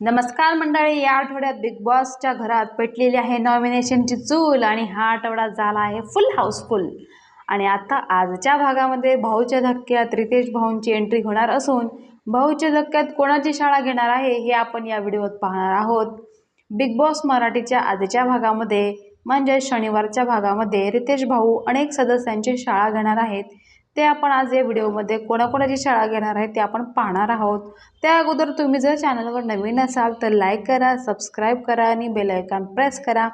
नमस्कार मंडळी या आठवड्यात बिग बॉसच्या घरात पेटलेली आहे नॉमिनेशनची चूल आणि हा आठवडा झाला आहे फुल हाऊसफुल आणि आता आजच्या भागामध्ये भाऊच्या धक्क्यात रितेश भाऊंची एंट्री होणार असून भाऊच्या धक्क्यात कोणाची शाळा घेणार आहे हे आपण या व्हिडिओत पाहणार आहोत. बिग बॉस मराठीच्या आजच्या भागामध्ये म्हणजे शनिवारच्या भागामध्ये रितेश भाऊ अनेक सदस्यांची शाळा घेणार आहेत. ते आपण आज या व्हिडिओमध्ये कोणाकोणाची शाळा घेणार आहे ते आपण पाहणार आहोत. त्या अगोदर तुम्ही जर चॅनलवर नवीन असाल तर लाईक करा सबस्क्राईब करा आणि बेल प्रेस करा.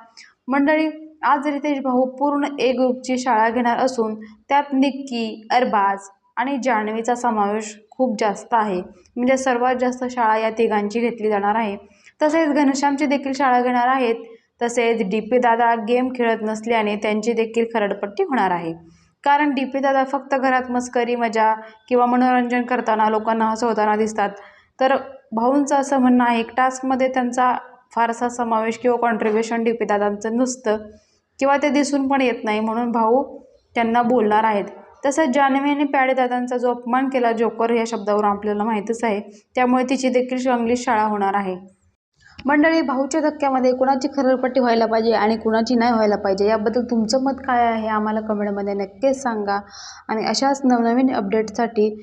मंडळी आज रितेश भाऊ पूर्ण ए ग्रुपची शाळा घेणार असून त्यात निक्की अरबाज आणि जान्हवीचा समावेश खूप जास्त आहे. म्हणजे सर्वात जास्त शाळा या तिघांची घेतली जाणार आहे. तसेच घनश्यामची देखील शाळा घेणार आहेत. तसेच डी पी दादा गेम खेळत नसल्याने त्यांची देखील खरडपट्टी होणार आहे. कारण डी पी दादा फक्त घरात मस्करी मजा किंवा मनोरंजन करताना लोकांना हसवताना दिसतात. तर भाऊंचं असं म्हणणं आहे एक टास्कमध्ये त्यांचा फारसा समावेश किंवा कॉन्ट्रीब्युशन डी पी दादांचं नसतं किंवा ते दिसून पण येत नाही म्हणून भाऊ त्यांना बोलणार आहेत. तसंच जान्हवीने आणि दादांचा जो अपमान केला जोकर या शब्दावरून आपल्याला माहीतच आहे. त्यामुळे तिची देखील इंग्लिश शाळा होणार आहे. मंडळी भाऊच्या धक्क्यामध्ये कुणाची खरडपट्टी व्हायला पाहिजे आणि कुणाची नाही व्हायला पाहिजे याबद्दल तुमचं मत काय आहे आम्हाला कमेंटमध्ये नक्कीच सांगा. आणि अशाच नवनवीन अपडेटसाठी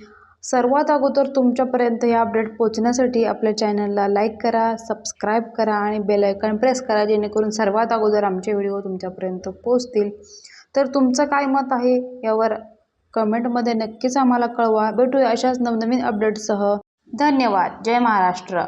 सर्वात अगोदर तुमच्यापर्यंत हे अपडेट पोचण्यासाठी आपल्या चॅनलला लाईक करा सबस्क्राईब करा आणि बेलायकन प्रेस करा जेणेकरून सर्वात अगोदर आमचे व्हिडिओ तुमच्यापर्यंत पोचतील तर तुमचं काय मत आहे यावर कमेंटमध्ये नक्कीच आम्हाला कळवा. भेटूया अशाच नवनवीन अपडेटसह. धन्यवाद. जय महाराष्ट्र.